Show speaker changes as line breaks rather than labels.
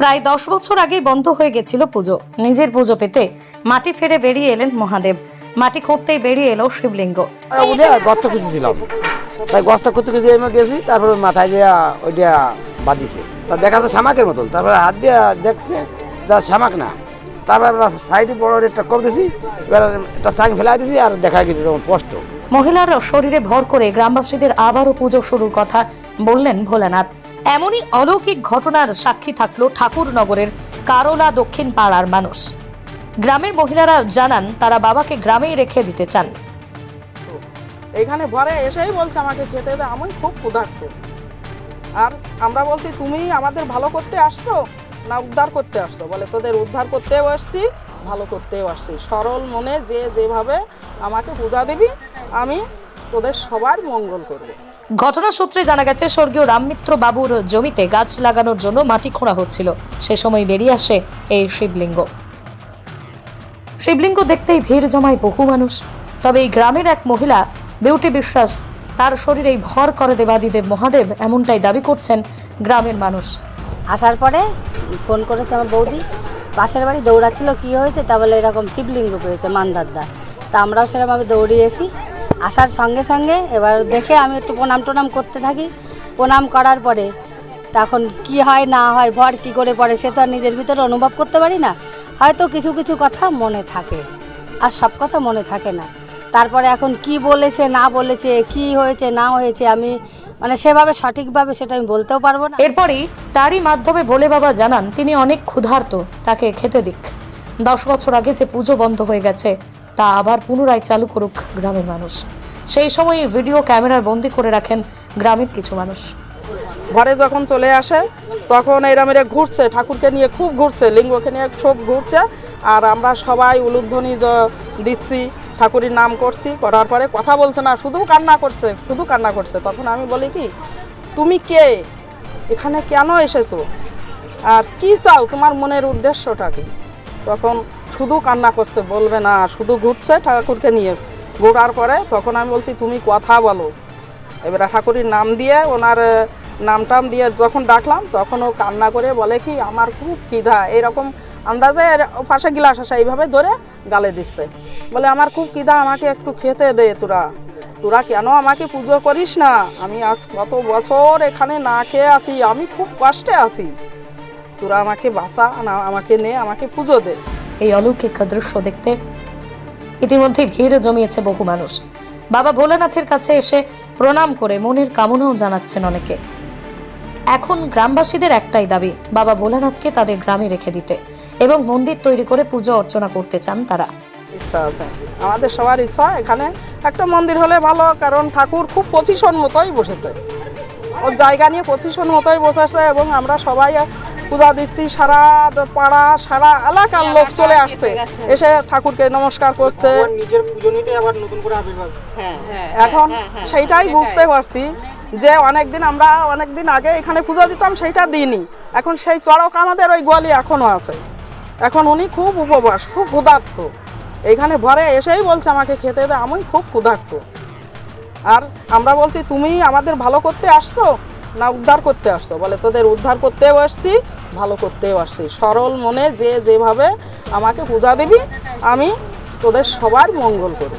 প্রায় দশ বছর আগেই বন্ধ হয়ে গেছিল পুজো। নিজের পুজো পেতে মাটি ফেরে বেরিয়ে এলেন মহাদেব। মাটি খুঁড়তেই বেরিয়ে এলো শিবলিঙ্গ।
গর্ত খুঁজেছিলাম। তাই গছটা করতে খুঁজে আমি গেছি তারপরে মাথায় দিয়ে ওইটা বাঁধিছে। তা দেখা যাচ্ছে শামাকের মতন। তারপরে হাত দিয়ে দেখছে যা শামাক না। তারপর সাইডে বড় একটা কর দিছি এবার একটা চাং ফেলাই দিছি আর দেখা গেছে তখন স্পষ্ট।
মহিলার শরীরে ভর করে গ্রামবাসীদের আবারও পুজো শুরুর কথা বললেন ভোলানাথ। এমনই অলৌকিক ঘটনার সাক্ষী থাকল ঠাকুরনগরের কারোলা দক্ষিণ পাড়ার মানুষ। গ্রামের মহিলারা জানান, তারা বাবাকে গ্রামেই রেখে দিতে চান।
এখানে ঘরে এসেই বলছে আমাকে খেতে দে, আমি খুব ক্ষুধার্ত। আর আমরা বলছি, তুমি আমাদের ভালো করতে আসছো? না, উদ্ধার করতে আসছো? বলে, তোদের উদ্ধার করতেও আসছি, ভালো করতেও আসছি। সরল মনে যে যেভাবে আমাকে পূজা দিবি, আমি তোদের সবার মঙ্গল করব।
ঘটনা সূত্রে জানা গেছে, স্বর্গীয় রামমিত্র বাবুর জমিতে গাছ লাগানোর জন্য মাটি খোঁড়া হচ্ছিল। সে সময় বেরিয়ে আসে এই শিবলিঙ্গ। শিবলিঙ্গ দেখতেই ভিড় জমায় বহু মানুষ। তবে এই গ্রামের এক মহিলা, বিউটি বিশ্বাস, তার শরীরেই ভর করে দেবাদিদেব মহাদেব এমনটাই দাবি করছেন গ্রামের মানুষ।
আসার পরে ফোন করেছে আমার বৌদি, পাশের বাড়ি দৌড়াচ্ছিল, কি হয়েছে? তা বলে এরকম শিবলিঙ্গ পেয়েছে মান্দারদা। তা আমরাও সেরকমভাবে দৌড়িয়ে এসি আসার সঙ্গে সঙ্গে এবার দেখে আমি একটু প্রণাম টনাম করতে থাকি। প্রণাম করার পরে তখন কি হয়, না হয়, ভর কি করে পড়ে সে তো আর নিজের ভিতরে অনুভব করতে পারি না। হয়তো কিছু কিছু কথা মনে থাকে আর সব কথা মনে থাকে না। তারপরে এখন কি বলেছে, না বলেছে, কি হয়েছে, না হয়েছে, আমি মানে সেভাবে সঠিকভাবে সেটা আমি বলতেও পারব না।
এরপরই তারই মাধ্যমে ভোলে বাবা জানান, তিনি অনেক ক্ষুধার্ত, তাকে খেতে দিক। দশ বছর আগে যে পুজো বন্ধ হয়ে গেছে, তা আবার পুনরায় চালু করুক গ্রামের মানুষ। সেই সময় ভিডিও ক্যামেরার বন্দি করে রাখেন গ্রামের কিছু মানুষ।
ঘরে যখন চলে আসে, তখন এরম এরা ঘুরছে, ঠাকুরকে নিয়ে খুব ঘুরছে, লিঙ্গকে নিয়ে খুব ঘুরছে। আর আমরা সবাই উলুধ্বনি দিচ্ছি, ঠাকুরের নাম করছি, করার পরে কথা বলছে না, শুধু কান্না করছে, শুধু কান্না করছে। তখন আমি বলি কি, তুমি কে? এখানে কেন এসেছ? আর কি চাও? তোমার মনের উদ্দেশ্যটা কি? তখন শুধু কান্না করছে, বলবে না, শুধু ঘুরছে ঠাকুরকে নিয়ে। ঘোরার পরে তখন আমি বলছি, তুমি কথা বলো। এবার ঠাকুরের নাম দিয়ে ওনার নাম টাম দিয়ে যখন ডাকলাম, তখন ও কান্না করে বলে কি, আমার খুব খিদা। এরকম আন্দাজে পাশে গিলাস আসা, এইভাবে ধরে গালে দিচ্ছে। বলে, আমার খুব কিধা আমাকে একটু খেতে দে তোরা। তোরা কেন আমাকে পুজো করিস না? আমি আজ কত বছর এখানে না খেয়ে আসি, আমি খুব কষ্টে আছি। তোরা আমাকে বাঁচা, না, আমাকে নে, আমাকে পুজো দে।
এই অলৌকিক দৃশ্য দেখতে ইতিমধ্যে ভিড় জমিয়েছে বহু মানুষ। বাবা ভোলানাথের কাছে এসে প্রণাম করে মনের কামনাও জানাচ্ছেন অনেকে। এখন গ্রামবাসীদের একটাই দাবি, বাবা ভোলানাথকে তাদের গ্রামে রেখে দিতে এবং মন্দির তৈরি করে পুজো অর্চনা করতে চান তারা।
ইচ্ছা আছে। আমাদের সবার ইচ্ছা এখানে একটা মন্দির হলে ভালো, কারণ ঠাকুর খুব পজিশন মতোই বসেছে। ওর জায়গা নিয়ে পজিশন মতোই বসেছে এবং আমরা সবাই পূজা দিচ্ছি সারা দ- পাড়া সারা এলাকার লোক চলে আসছে। এসে ঠাকুরকে নমস্কার করছে।
নিজের পুজো নিতে আবার নতুন করে আবির্ভাব
এখন সেইটাই বুঝতে পারছি যে অনেকদিন আমরা অনেকদিন আগে এখানে পুজো দিতাম সেইটা দিইনি। এখন সেই চড়ক আমাদের ওই গোয়ালি এখনও আছে। এখন উনি খুব উপবাস খুব ক্ষুধার্ত। এইখানে ভরে এসেই বলছে আমাকে খেতে দে আমি খুব ক্ষুধার্ত। আর আমরা বলছি তুমি আমাদের ভালো করতে আসছো না উদ্ধার করতে আসছো? বলে তোদের উদ্ধার করতেও আসছি ভালো করতে পারছি সরল মনে যে যেভাবে আমাকে পূজা দিবি, আমি তোদের সবার মঙ্গল করব।